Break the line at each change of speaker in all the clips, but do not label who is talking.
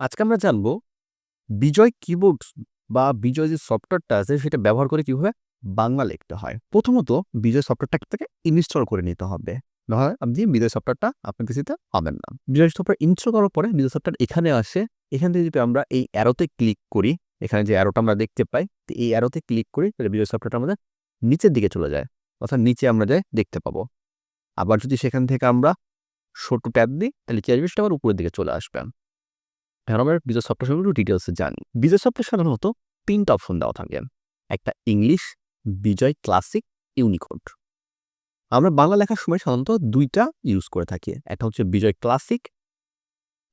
আজকে আমরা জানব বিজয় কিবোর্ড বা বিজয় যে সফটওয়্যারটা আছে সেটা ব্যবহার করে কীভাবে বাংলা লিখতে হয়। প্রথমত বিজয় সফটওয়্যারটা থেকে ইনস্টল করে নিতে হবে। নাহলে আপনি বিজয় সফটওয়্যারটা আপনার কিছুতে পাবেন না। বিজয় সফটওয়্যার ইনস্টল করার পরে বিজয় সফটওয়্যার এখানে আসে। এখান থেকে যদি আমরা এই অ্যারোতে ক্লিক করি, এখানে যে অ্যারোটা আমরা দেখতে পাই, তো এই অ্যারোতে ক্লিক করি তাহলে বিজয় সফটওয়্যারটা আমাদের নিচের দিকে চলে যায়। অর্থাৎ নিচে আমরা যাই দেখতে পাবো। আবার যদি সেখান থেকে আমরা ছোট ট্যাব দিই, তাহলে কি আসবে আবার উপরের দিকে চলে আসবে। এখন আমরা বিজয় সফটওয়্যার সম্পর্কে ডিটেলসে জানি। বিজয় সফটওয়্যার সাধারণত তিনটা অপশন দেওয়া থাকে। একটা ইংলিশ বিজয় ক্লাসিক ইউনিকোড আমরা বাংলা লেখার সময় সাধারণত দুইটা ইউজ করে থাকি। একটা হচ্ছে বিজয় ক্লাসিক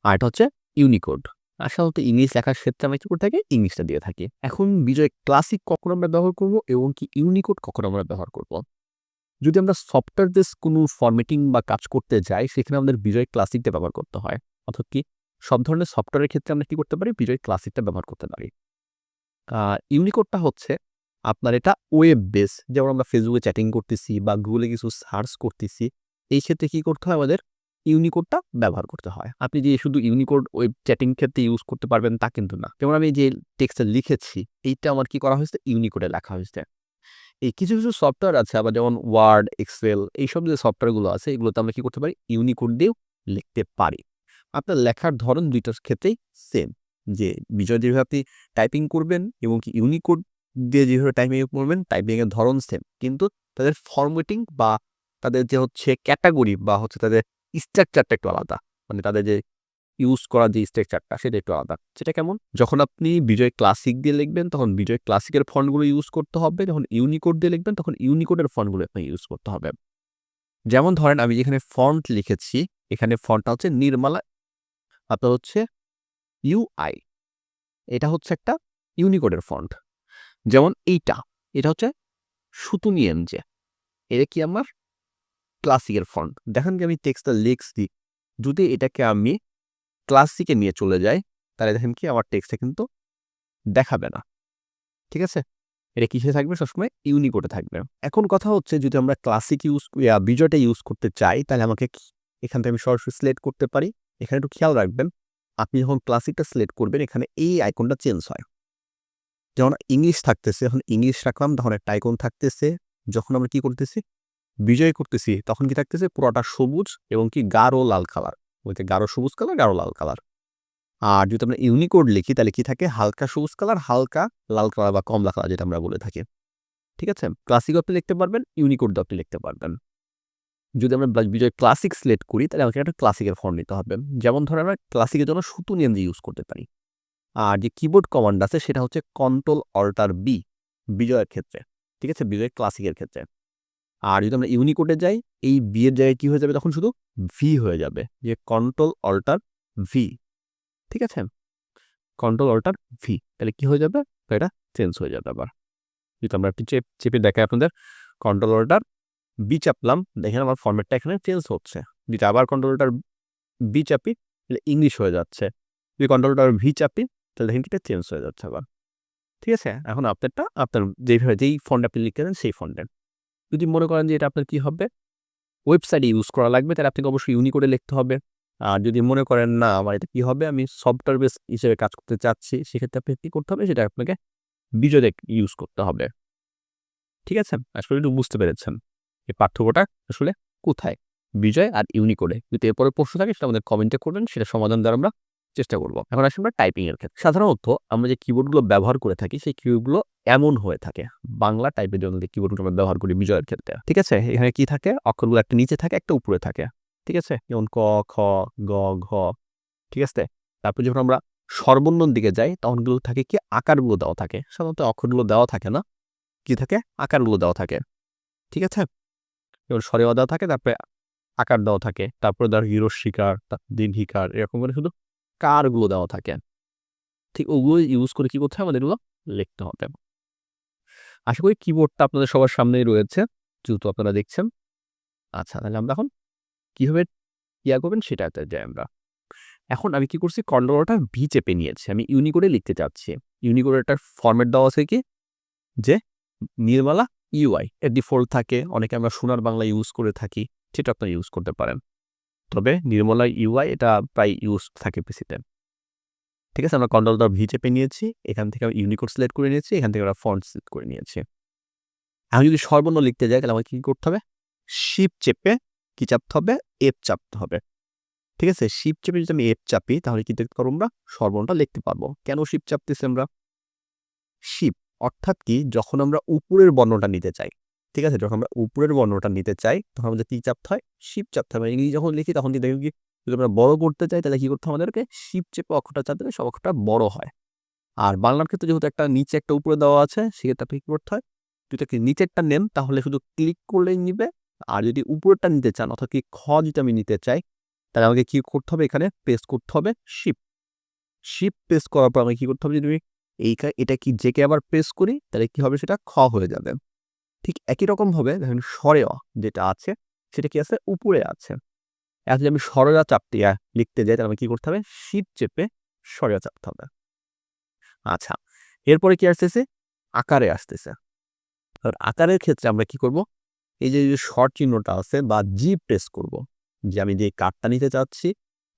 আর একটা হচ্ছে ইউনিকোড আর সাধারণত ইংলিশ লেখার ক্ষেত্রে আমরা কি করে থাকি? ইংলিশটা দিয়ে থাকি। এখন বিজয় ক্লাসিক কখন আমরা ব্যবহার করব এবং কি ইউনিকোড কখন আমরা ব্যবহার করব? যদি আমরা সফটওয়্যার বেস কোনো ফরম্যাটিং বা কাজ করতে যাই, সেখানে আমাদের বিজয় ক্লাসিকটা ব্যবহার করতে হয়। অর্থাৎ কি সব ধরনের সফটওয়্যারের ক্ষেত্রে আমরা কি করতে পারি? বিজয় ক্লাসিকটা ব্যবহার করতে পারি। ইউনিকোডটা হচ্ছে আপনার এটা ওয়েব বেস যেমন আমরা ফেসবুকে চ্যাটিং করতেছি বা গুগলে কিছু সার্চ করতেছি, এই ক্ষেত্রে কি করতে হয় আমাদের? ইউনিকোডটা ব্যবহার করতে হয়। আপনি যে শুধু ইউনিকোড ওয়েব চ্যাটিং ক্ষেত্রে ইউজ করতে পারবেন তা কিন্তু না। যেমন আমি যে টেক্সটটা লিখেছি, এইটা আমার কি করা হয়েছে? ইউনিকোডে লেখা হয়েছে। এই কিছু কিছু সফটওয়্যার আছে আবার যেমন ওয়ার্ড এক্সেল এইসব যে সফটওয়্যারগুলো আছে, এগুলোতে আমরা কি করতে পারি? ইউনিকোড দিয়েও লিখতে পারি। আপনার লেখার ধরন দুইটার ক্ষেত্রেই সেম যে বিজয় যেভাবে আপনি টাইপিং করবেন এবং কি ইউনিকোড দিয়ে যেভাবে টাইপিং করবেন টাইপিংয়ের ধরন সেম কিন্তু তাদের ফরম্যাটিং বা তাদের যে হচ্ছে ক্যাটাগরি বা হচ্ছে তাদের স্ট্রাকচারটা একটু আলাদা। মানে তাদের যে ইউজ করা যে স্ট্রাকচারটা সেটা একটু আলাদা। সেটা কেমন? যখন আপনি বিজয় ক্লাসিক দিয়ে লিখবেন, তখন বিজয় ক্লাসিকের ফন্টগুলো ইউজ করতে হবে। যখন ইউনিকোড দিয়ে লিখবেন, তখন ইউনিকোডের ফন্টগুলো আপনাকে ইউজ করতে হবে। যেমন ধরেন আমি যেখানে ফন্ট লিখেছি, এখানে ফন্টটা হচ্ছে নির্মালা আপনার হচ্ছে ইউআই এটা হচ্ছে একটা ইউনিকোডের ফন্ট যেমন এইটা, এটা হচ্ছে সুতুনি এমজে এটা কি আমার? ক্লাসিকের ফন্ট দেখেন কি আমি টেক্সটটা লিখছি, যদি এটাকে আমি ক্লাসিকে নিয়ে চলে যাই, তাহলে দেখেন কি আমার টেক্সটে কিন্তু দেখাবে না। ঠিক আছে? এটা কিসে থাকবে? সবসময় ইউনিকোডে থাকবে। এখন কথা হচ্ছে, যদি আমরা ক্লাসিক ইউজ বিজয়টা ইউজ করতে চাই, তাহলে আমাকে এখান থেকে আমি সরাসরি সিলেক্ট করতে পারি। এখানে একটু খেয়াল রাখবেন, আপনি যখন ক্লাসিকটা সিলেক্ট করবেন, এখানে এই আইকনটা চেঞ্জ হয়। যেমন ইংলিশ থাকতেছে এখন ইংলিশ রাখলাম, তখন একটা আইকন থাকতেছে, যখন আমরা কি করতেছি? বিজয় করতেছি, তখন কি থাকতেছে? পুরোটা সবুজ এবং কি গাঢ় লাল কালার বলতে গাঢ় সবুজ কালার গাঢ় লাল কালার আর যদি আমরা ইউনিকোড লিখি, তাহলে কি থাকে? হালকা সবুজ কালার হালকা লাল কালার বা কমলা কালার যেটা আমরা বলে থাকি। ঠিক আছে? ক্লাসিক আপনি লিখতে পারবেন ইউনিকোড আপনি লিখতে পারবেন। যদি আমরা বিজয় ক্লাসিক সিলেক্ট করি, তাহলে আমাকে একটা ক্লাসিকের ফর্ম নিতে হবে। যেমন ধরে আমরা ক্লাসিকের জন্য সুতু নিয়ে ইউজ করতে পারি। আর যে কিবোর্ড কমান্ড আছে, সেটা হচ্ছে কন্ট্রোল অল্টার বি বিজয়ের ক্ষেত্রে। ঠিক আছে? বিজয় ক্লাসিকের ক্ষেত্রে। আর যদি আমরা ইউনিকোডে যাই, এই বি এর জায়গায় কী হয়ে যাবে? তখন শুধু ভি হয়ে যাবে। যে কন্ট্রোল অল্টার ভি ঠিক আছে? কন্ট্রোল অল্টার ভি তাহলে কি হয়ে যাবে? এটা চেঞ্জ হয়ে যাবে আবার। যদি আমরা একটু চেপে দেখাই আপনাদের কন্ট্রোল অল্টার বি চাপলাম, দেখেন আমার ফর্মেটটা এখানে চেঞ্জ হচ্ছে। যদি আবার কন্ট্রোলটার বি চাপি, তাহলে ইংলিশ হয়ে যাচ্ছে। যদি কন্ট্রোলটার ভি চাপি, তাহলে দেখেন এটা চেঞ্জ হয়ে যাচ্ছে আবার। ঠিক আছে? এখন আপনারটা আপনার যেইভাবে যেই ফন্ট আপনি লিখতে দেন সেই ফন্টের যদি মনে করেন যে এটা আপনার কী হবে? ওয়েবসাইটে ইউজ করা লাগবে, তাহলে আপনাকে অবশ্যই ইউনিকোডে লিখতে হবে। আর যদি মনে করেন, না, আমার এটা কী হবে? আমি সফটওয়্যার বেস হিসেবে কাজ করতে চাচ্ছি, সেক্ষেত্রে আপনি কী করতে হবে? সেটা আপনাকে বিজয় ইউজ করতে হবে। ঠিক আছে? আসলে একটু বুঝতে পেরেছেন। এই পার্থক্যটা আসলে কোথায়? বিজয় আর ইউনিকোডে। যদি এরপরে প্রশ্ন থাকে, সেটা আমাদের কমেন্টে করবেন সেটা সমাধান দেওয়ার আমরা চেষ্টা করব। এখন আসি আমরা টাইপিং এর ক্ষেত্রে। সাধারণত আমরা যে কিবোর্ডগুলো ব্যবহার করে থাকি, সেই কিবোর্ডগুলো এমন হয়ে থাকে। বাংলা টাইপের জন্য যে কিবোর্ডগুলো আমরা ব্যবহার করি বিজয়ের ক্ষেত্রে। ঠিক আছে? এখানে কি থাকে? অক্ষরগুলো একটা নিচে থাকে, একটা উপরে থাকে। ঠিক আছে? যেমন ক, খ, গ, ঘ। ঠিক আছে? তারপর যখন আমরা সর্বর্ণর দিকে যাই তখনগুলো থাকে কি? আকারগুলো দেওয়া থাকে। সাধারণত অক্ষরগুলো দেওয়া থাকে না। কি থাকে? আকারগুলো দেওয়া থাকে। ঠিক আছে? যেমন সরেওয়া দেওয়া থাকে, তারপরে আকার দেওয়া থাকে, তারপরে ধর হিরো শিকার দিন হিকার এরকম করে শুধু কারগুলো দেওয়া থাকে। ঠিক ওগুলো ইউজ করে কি করতে হবে? আমাদের এগুলো লিখতে হবে। আশা করি কিবোর্ডটা আপনাদের সবার সামনেই রয়েছে, যেহেতু আপনারা দেখছেন। আচ্ছা তাহলে আমরা এখন কীভাবে ইয়া করবেন সেটাতে যাই আমরা। এখন আমি কি করছি? কন্ট্রোলটা ভি চেপে নিয়েছি। আমি ইউনিকোডে লিখতে চাচ্ছি। ইউনিকোডের একটা ফর্মেট দেওয়া আছে কি? যে নির্মালা ইউআই এর ডিফল্ট থাকে। অনেকে আমরা সোনার বাংলা ইউজ করে থাকি, সেটা আপনারা ইউজ করতে পারেন। তবে নির্মলা ইউআই এটা প্রায় ইউজ থাকে পিসিতে ঠিক আছে, আমরা কন্ট্রোল দর ভি চেপে নিয়েছি। এখান থেকে আমরা ইউনিকোড সিলেক্ট করে নিয়েছি। এখান থেকে আমরা ফন্ট সিলেক্ট করে নিয়েছি। আমি যদি সর্বর্ণ লিখতে যাই, তাহলে আমাকে কী করতে হবে? শিপ চেপে কি চাপতে হবে? এফ চাপতে হবে। ঠিক আছে শিপ চেপে যদি আমি এফ চাপি, তাহলে কি দেখতে পারব আমরা? সর্বর্ণটা লিখতে পারব। কেন শিপ চাপতেছি আমরা? শিপ অর্থাৎ কি, যখন আমরা উপরের বর্ণটা নিতে চাই, ঠিক আছে? যখন আমরা উপরের বর্ণটা নিতে চাই, তখন আমাদের কি চাপতে হয়? শিপ চাপতে হবে ইংরেজি যখন লিখি, তখন কি দেখি, যদি আমরা বড় করতে চাই, তাহলে কি করতে হবে আমাদেরকে? শিপ চেপে অক্ষরটা চাপতে সব অক্ষরটা বড় হয়। আর বাংলার ক্ষেত্রে যেহেতু একটা নিচে একটা উপরে দেওয়া আছে, সেক্ষেত্রে আপনি কি করতে হয়? যদি কি নিচেরটা নেন, তাহলে শুধু ক্লিক করলেই নিবে। আর যদি উপরেরটা নিতে চান, অর্থাৎ কি, খ যদি আমি নিতে চাই, তাহলে আমাকে কি করতে হবে এখানে? পেস্ট করতে হবে শিপ শিপ পেস্ট করার পর আমাকে কি করতে হবে? যদি আমি এই এটা কি জেকে আবার প্রেস করি, তাহলে কি হবে? সেটা খ হয়ে যাবে। ঠিক একই রকমভাবে দেখেন সরেয়া যেটা আছে, সেটা কি আছে? উপরে আছে। এখন যদি আমি সরেয়া চাপতে লিখতে যাই, তাহলে আমাকে কি করতে হবে? শীত চেপে সরেয়া চাপতে হবে। আচ্ছা এরপরে কি আসতেছে? আকারে আসতেছে। আর আকারের ক্ষেত্রে আমরা কি করব? এই যে শর্ট চিহ্নটা আছে বা জি প্রেস করব। যে আমি যে কার্ডটা নিতে চাচ্ছি,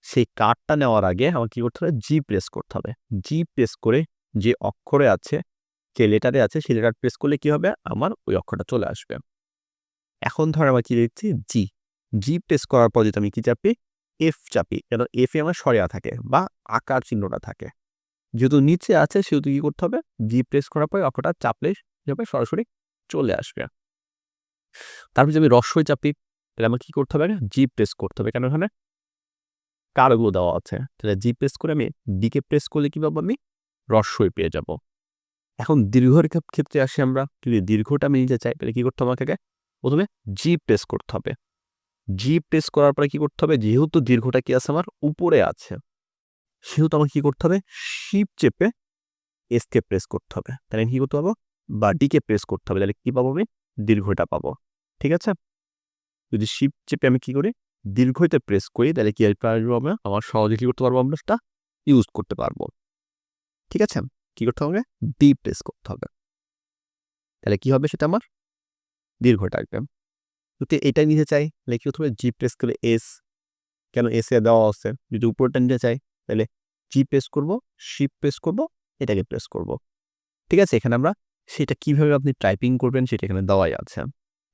সেই কার্ডটা নেওয়ার আগে আমার কি করতে হবে? জি প্রেস করতে হবে। জি প্রেস করে যে অক্ষরে আছে, যে লেটারে আছে, সেই লেটার প্রেস করলে কি হবে? আমার ওই অক্ষরটা চলে আসবে। এখন ধর আমার কি লিখছি? জি জি প্রেস করার পর যদি আমি কি চাপি? এফ চাপি। যেন এফ এ আমার সরিয়া থাকে বা আকার চিহ্নটা থাকে। যেহেতু নিচে আছে, সেহেতু কি করতে হবে? জি প্রেস করার পর অক্ষরটা চাপলে যাবে সরাসরি চলে আসবে। তারপর যদি আমি রস্যই চাপি, তাহলে আমাকে কি করতে হবে? জি প্রেস করতে হবে। কেন এখানে? কারগুলো দেওয়া আছে। তাহলে জি প্রেস করে আমি ডিকে প্রেস করলে কি পাবো আমি? রস্যই পেয়ে যাব। এখন দীর্ঘ দীর্ঘর ক্ষেত্রে আসি আমরা। যদি দীর্ঘটা আমি নিতে চাই, তাহলে কী করতে হবে আমাকে প্রথমে জি প্রেস করতে হবে। জি প্রেস করার পরে কী করতে হবে? যেহেতু দীর্ঘটা কি আছে আমার? উপরে আছে। সেহেতু আমাকে কী করতে হবে? শিপ চেপে এসকে প্রেস করতে হবে। তাহলে আমি কী করতে পারব বা ডিকে প্রেস করতে হবে। তাহলে কী পাবো আমি? দীর্ঘটা পাবো। ঠিক আছে? যদি শিপ চেপে আমি কী করি? দীর্ঘতে প্রেস করি, তাহলে কি পারব আমরা? আমার সহজে কী করতে পারব আমরা? সেটা ইউজ করতে পারব। ঠিক আছে? কী করতে হবে? ডি প্রেস করতে হবে। তাহলে কি হবে সেটা আমার? দীর্ঘটা আসবে যদি এটাই নিতে চাই, তাহলে কি করতে হবে? প্রেস করে এস কেন এসে দেওয়া আছে? যদি উপরটা নিতে চাই, তাহলে জি প্রেস করব শিপ প্রেস করব, এটাকে প্রেস করব। ঠিক আছে? এখানে আমরা সেটা কীভাবে আপনি টাইপিং করবেন সেটা এখানে দেওয়াই আছে।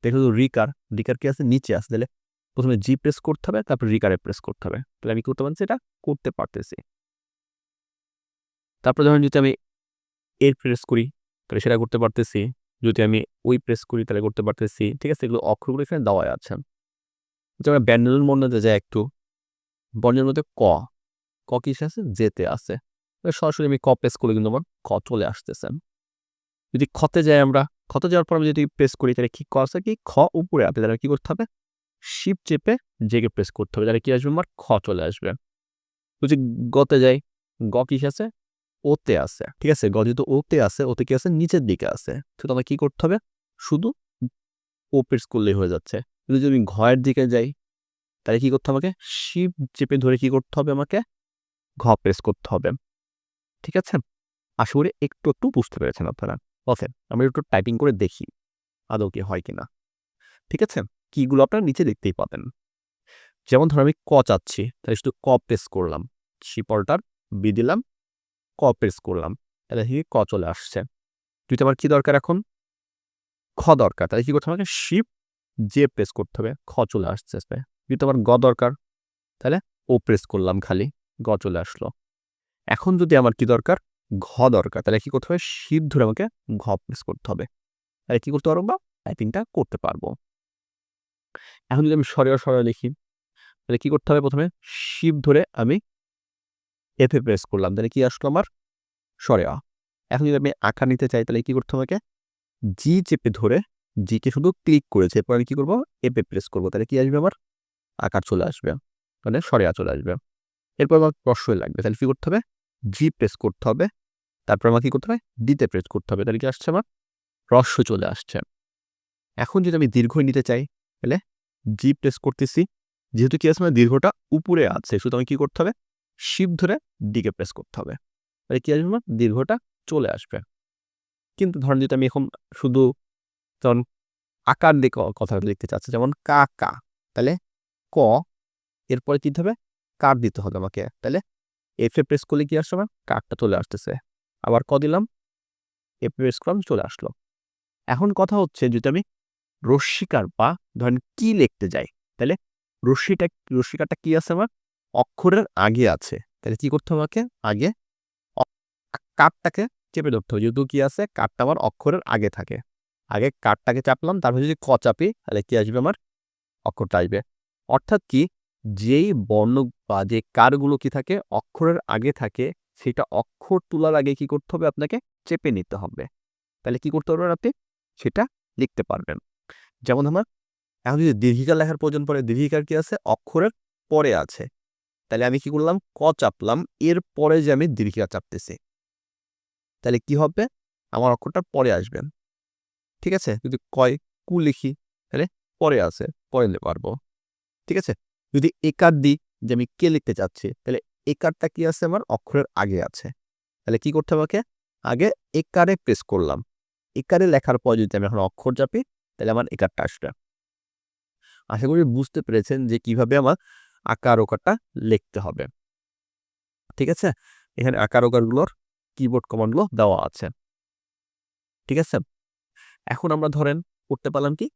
দেখো রিকার রিকার কি আছে? নিচে আছে। তাহলে প্রথমে জি প্রেস করতে হবে, তারপর রিকারে প্রেস করতে হবে। তাহলে আমি করতে পারছি? এটা করতে পারতেছি। তারপর ধরুন যদি আমি এর প্রেস করি, তাহলে সেটা করতে পারতেছি। যদি আমি ওই প্রেস করি, তাহলে করতে পারতেছি। ঠিক আছে? এগুলো অক্ষরগুলো এখানে দেওয়াই আছে। যেমন ব্যঞ্জন বর্ণতে যায় একটু। বর্ণের মধ্যে ক। ক কিসে আছে? যেতে আছে। সরাসরি আমি ক প্রেস করলে কিন্তু আমার ক চলে আসতেছে। যদি খতে যাই আমরা খতে যাওয়ার পর আমি যদি প্রেস করি, তাহলে কি ক আছে? কি? খ উপরে আছে। তাহলে কি করতে হবে? শিপ চেপে জেগে প্রেস করতে হবে। তাহলে কি আসবে? আমার খ চলে আসবে। যদি গতে যাই, গ কিসে আছে? ওতে আছে, ঠিক আছে? গ যেহেতু ওতে আছে, ওতে কি আছে? নিচের দিকে আছে। তো আমাকে কি করতে হবে? শুধু ও প্রেস করলেই হয়ে যাচ্ছে। কিন্তু যদি আমি ঘয়ের দিকে যাই, তাহলে কি করতে আমাকে? শিপ চেপে ধরে কি করতে হবে আমাকে? ঘ প্রেস করতে হবে। ঠিক আছে? আশা করি একটু একটু বুঝতে পেরেছেন আপনারা। ওকে আমি একটু টাইপিং করে দেখি, আদৌ কি হয় কিনা। ঠিক আছে? কিগুলো আপনারা নিচে দেখতেই পাবেন। যেমন ধর আমি ক চাচ্ছি, তাহলে শুধু ক প্রেস করলাম। শিপলটার বি দিলাম। ক প্রেস করলাম, তাহলে কি ক চলে আসছে। যদি আমার কি দরকার এখন? খ দরকার, তাহলে কি করতে হবে? শিপ জে প্রেস করতে হবে, খ চলে আসছে যদি আমার গ দরকার, তাহলে ও প্রেস করলাম খালি, গ চলে আসলো। এখন যদি আমার কি দরকার? ঘ দরকার, তাহলে কি করতে হবে? শিপ ধরে আমাকে ঘ প্রেস করতে হবে। তাহলে কি করতে পারব? বা টাইপিংটা করতে পারব। এখন যদি আমি সরে সরে লিখি, তাহলে কি করতে হবে প্রথমে? শিপ ধরে আমি এফে প্রেস করলাম। তাহলে কি আসলো আমার? সরে আ। এখন যদি আমি আঁকা নিতে চাই, তাহলে কি করতে হবে জি চেপে ধরে জিকে শুধু ক্লিক করেছে এরপর আমি কী করব? এপে প্রেস করব। তাহলে কি আসবে আমার? আকার চলে আসবে। মানে সরে চলে আসবে। এরপর আমার প্রশ্রয় লাগবে। তাহলে কী করতে হবে? জি প্রেস করতে হবে। তারপর আমার কী করতে হবে? ডিতে প্রেস করতে হবে। তাহলে কি আসছে আমার? রস্য চলে আসছে। এখন যদি আমি দীর্ঘ নিতে চাই, তাহলে জি প্রেস করতেছি। যেহেতু কি আছে? আমার দীর্ঘটা উপরে আছে। শুধু আমি কী করতে হবে? শিপ ধরে ডিকে প্রেস করতে হবে। তাহলে কী আসবে? আমার দীর্ঘটা চলে আসবে। কিন্তু ধরেন যদি আমি এখন শুধু যেমন আকার দিয়ে কথা লিখতে চাচ্ছি, যেমন কা কা তাহলে ক, এরপরে কী হবে? কার দিতে হবে আমাকে? তাহলে এফ প্রেস করলে কি আসছে আমার কার্ডটা চলে আসতেছে। আবার ক দিলাম? এফ প্রেস করলাম, চলে আসলো। এখন কথা হচ্ছে যদি আমি রশ্মিকার বা ধরেন কি লিখতে যাই, তাহলে রশ্মিটা রশ্মিকারটা কি আছে আমার? অক্ষরের আগে আছে। তাহলে কি করতে হবে আমাকে? আগে কাঠটাকে চেপে ধরতে হবে। যেহেতু কি আছে? কাঠটা আমার অক্ষরের আগে থাকে। আগে কাঠটাকে চাপলাম, তারপর যদি ক চাপি, তাহলে কি আসবে আমার? অক্ষরটা আসবে। অর্থাৎ কি? যেই বর্ণ বা যে কারগুলো কি থাকে? অক্ষরের আগে থাকে, সেটা অক্ষর তোলার আগে কি করতে হবে আপনাকে? চেপে নিতে হবে। তাহলে কি করতে পারবেন আপনি? সেটা লিখতে পারবেন। যেমন আমার, এখন যদি দীর্ঘিকার লেখার প্রয়োজন পড়ে, দীর্ঘিকার কি আছে? অক্ষরের পরে আছে। তাহলে আমি কি করলাম? ক চাপলাম। এর পরে যে আমি দীর্ঘিকা চাপতেছি। তাহলে কি হবে? আমার অক্ষরটা পরে আসবে। ঠিক আছে? যদি কয় কু লিখি, তাহলে পরে আছে, পরে নিতে পারব। ঠিক আছে? যদি একার দিই যে আমি কে লিখতে চাচ্ছি, তাহলে একারটা কি আছে আমার? অক্ষরের আগে আছে। তাহলে কি করতে হবে আমাকে আগে একারে প্রেস করলাম। একারে লেখার পর যদি আমি এখন অক্ষর চাপি, তাহলে আমার একারটা আসবে। আশা করি বুঝতে পেরেছেন যে কীভাবে আমার আকার ওকারটা লিখতে হবে। ঠিক আছে? এখানে আকার ওকারগুলোর কিবোর্ড কমান্ডগুলো দেওয়া আছে। ঠিক আছে? এখন আমরা ধরেন করতে পারলাম কি?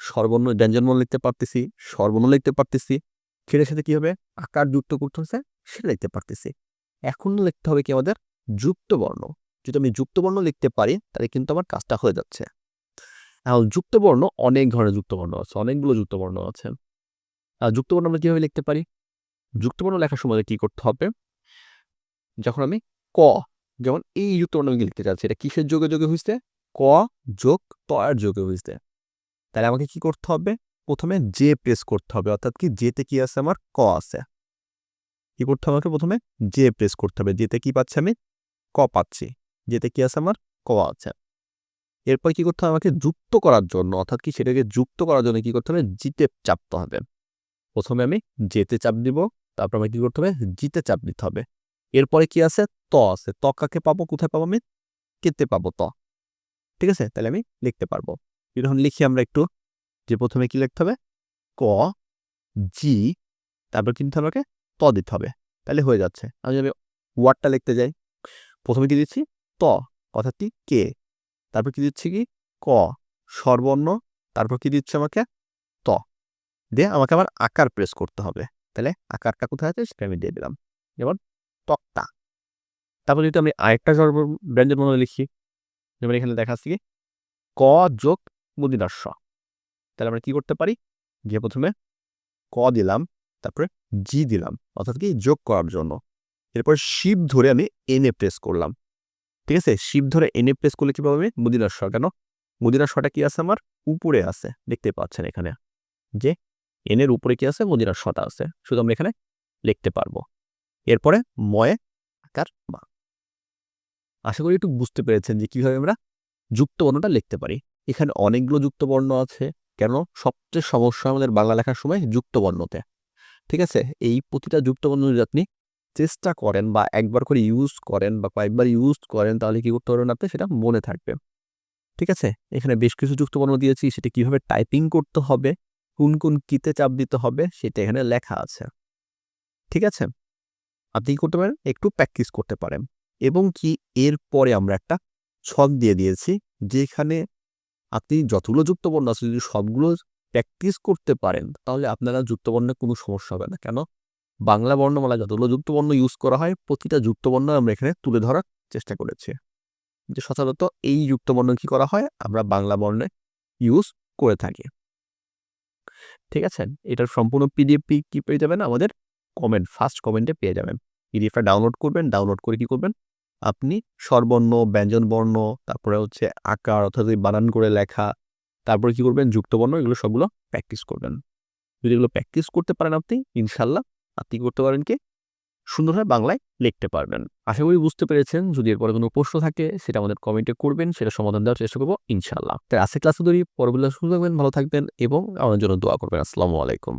সর্বর্ণ ব্যঞ্জনবর্ণ লিখতে পারতেছি সর্বর্ণ লিখতে পারতেছি। সেটার সাথে কি হবে? আকার যুক্ত করতে হচ্ছে, সেটা লিখতে পারতেছি। এখন লিখতে হবে কি আমাদের? যুক্ত বর্ণ যদি আমি যুক্ত বর্ণ লিখতে পারি, তাহলে কিন্তু আমার কাজটা হয়ে যাচ্ছে। এখন যুক্তবর্ণ অনেক ধরনের যুক্তবর্ণ আছে, অনেকগুলো যুক্তবর্ণ আছে। যুক্তবর্ণ আমরা কীভাবে লিখতে পারি? যুক্তবর্ণ লেখার সময় কি করতে হবে? যখন আমি ক, যেমন এই যুক্তবর্ণ আমি লিখতে চাচ্ছি, এটা কিসের যোগে যোগে হয়েছে ক যোগ ত আর যোগে হয়েছে তাহলে আমাকে কি করতে হবে? প্রথমে জে প্রেস করতে হবে, অর্থাৎ কি জেতে কি আছে আমার? ক আছে। কি করতে হবে আমাকে প্রথমে জে প্রেস করতে হবে। যেতে কি পাচ্ছি আমি? ক পাচ্ছি। যেতে কি আছে আমার? ক আছে। এরপর কি করতে হবে আমাকে যুক্ত করার জন্য, অর্থাৎ কি সেটাকে যুক্ত করার জন্য কি করতে হবে? জিতে চাপতে হবে। প্রথমে আমি যেতে চাপ দিব তারপর আমাকে কি করতে হবে? জিতে চাপ দিতে হবে। এরপরে কি আছে? ত আছে। ত কাকে পাবো? কোথায় পাবো আমি? কেতে পাবো ত। ঠিক আছে? তাহলে আমি লিখতে পারব। যখন লিখি আমরা একটু। যে প্রথমে কি লিখতে হবে? ক, জি, তারপর কিন্তু আমাকে? ত দিতে হবে। তাহলে হয়ে যাচ্ছে। আমি যদি ওয়ার্ডটা লিখতে যাই, প্রথমে কি দিচ্ছি? ত, অর্থাৎ কি। তারপর কি দিচ্ছি কি? ক, সর্বর্ণ। তারপর কি দিচ্ছে আমাকে? দিয়ে আমাকে আবার আকার প্রেস করতে হবে। তাহলে আকারটা কোথায় আছে? সেটা আমি দিয়ে দিলাম। যেমন তক্তা। তারপর যদি আমি আরেকটা সর্ব ব্যঞ্জন মনে লিখি, যেমন এখানে দেখাচ্ছি কি, ক যোগ মুদিনাস্য তাহলে আমরা কি করতে পারি? যে প্রথমে ক দিলাম, তারপরে জি দিলাম, অর্থাৎ কি যোগ করার জন্য। এরপর শিব ধরে আমি এনে প্রেস করলাম। ঠিক আছে? শিব ধরে এনে প্রেস করলে কি আমি? মদিনার স্ব কেন? মদিনার স্বটা কি আছে আমার? উপরে আছে। দেখতে পাচ্ছেন এখানে। যে এনের উপরে কি আছে? মদিনার স্বটা আছে। শুধু আমরা এখানে লিখতে পারব। এরপরে ময়ে, আকার, মা। আশা করি একটু বুঝতে পেরেছেন যে কীভাবে আমরা যুক্ত বর্ণটা লিখতে পারি। এখানে অনেকগুলো যুক্ত বর্ণ আছে। কেন? সবচেয়ে সমস্যা আমাদের বাংলা লেখার সময় যুক্ত বর্ণতে ঠিক আছে? এই প্রতিটা যুক্ত বর্ণ যদি আপনি চেষ্টা করেন বা একবার করে ইউজ করেন বা কয়েকবার ইউজ করেন, তাহলে কি করতে পারবেন আপনি? সেটা মনে থাকবে। ঠিক আছে? এখানে বেশ কিছু যুক্তবর্ণ দিয়েছি। সেটা কীভাবে টাইপিং করতে হবে? কোন কোন কিতে চাপ দিতে হবে সেটা এখানে লেখা আছে। ঠিক আছে? আপনি কি করতে পারেন? একটু প্র্যাকটিস করতে পারেন। এবং কি এর পরে আমরা একটা ছক দিয়ে দিয়েছি, যেখানে আপনি যতগুলো যুক্তবর্ণ আছে, যদি সবগুলো প্র্যাকটিস করতে পারেন, তাহলে আপনারা যুক্তবর্ণে কোনো সমস্যা হবে না। কেন? বাংলা বর্ণমালা যতগুলো যুক্তবর্ণ ইউজ করা হয়, প্রতিটা যুক্তবর্ণ আমরা এখানে তুলে ধরার চেষ্টা করেছি। যে সাধারণত এই যুক্তবর্ণ কি করা হয়? আমরা বাংলা বর্ণে ইউজ করে থাকি। ঠিক আছে? এটার সম্পূর্ণ পিডিএফ কি পেয়ে যাবেন? আমাদের কমেন্ট ফার্স্ট কমেন্টে পেয়ে যাবেন। পিডিএফটা ডাউনলোড করবেন ডাউনলোড করে কি করবেন? আপনি স্বরবর্ণ, ব্যঞ্জনবর্ণ, তারপরে হচ্ছে আকার অর্থাৎ বানান করে লেখা, তারপরে কি করবেন? যুক্তবর্ণ, এগুলো সবগুলো প্র্যাকটিস করবেন। যদি এগুলো প্র্যাকটিস করতে পারেন আপনি ইনশাল্লাহ আপনি করতে পারেন কি? সুন্দরভাবে বাংলায় লিখতে পারবেন। আশা করি বুঝতে পেরেছেন। যদি এরপরে কোনো প্রশ্ন থাকে, সেটা আমাদের কমেন্টে করবেন, সেটা সমাধান দেওয়ার চেষ্টা করব ইনশাল্লাহ তাই আজকে ক্লাসে ধরি, পরবর্তী সুযোগ ভালো থাকবেন এবং আমাদের জন্য দোয়া করবেন। আসসালামু আলাইকুম।